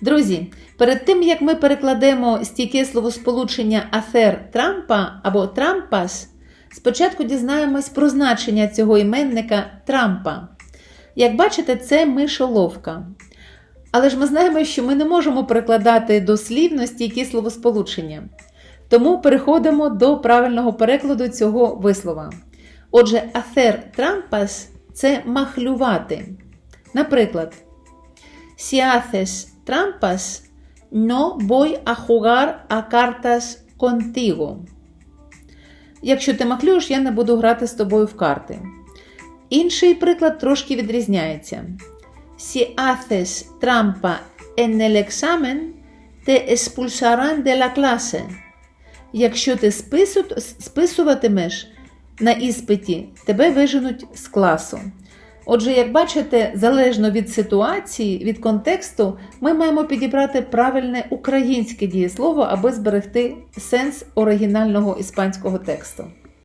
Друзі, перед тим як ми перекладемо стійке словосполучення афер Трампа або Трампас, спочатку дізнаємось про значення цього іменника Трампа. Як бачите, це мишоловка. Але ж ми знаємо, що ми не можемо перекладати дослівно стійкі словосполучення. Тому переходимо до правильного перекладу цього вислова. Отже, афер Трампас це махлювати. Наприклад, Si haces trampas, no voy a jugar a cartas contigo. Якщо ти махлюєш, я не буду грати з тобою в карти. Інший приклад трошки відрізняється. Si haces trampa en el examen, te expulsarán de la clase. Якщо ти списуватимеш на іспиті, тебе виженуть з класу. Отже, як бачите, залежно від ситуації, від контексту, ми маємо підібрати правильне українське дієслово, аби зберегти сенс оригінального іспанського тексту.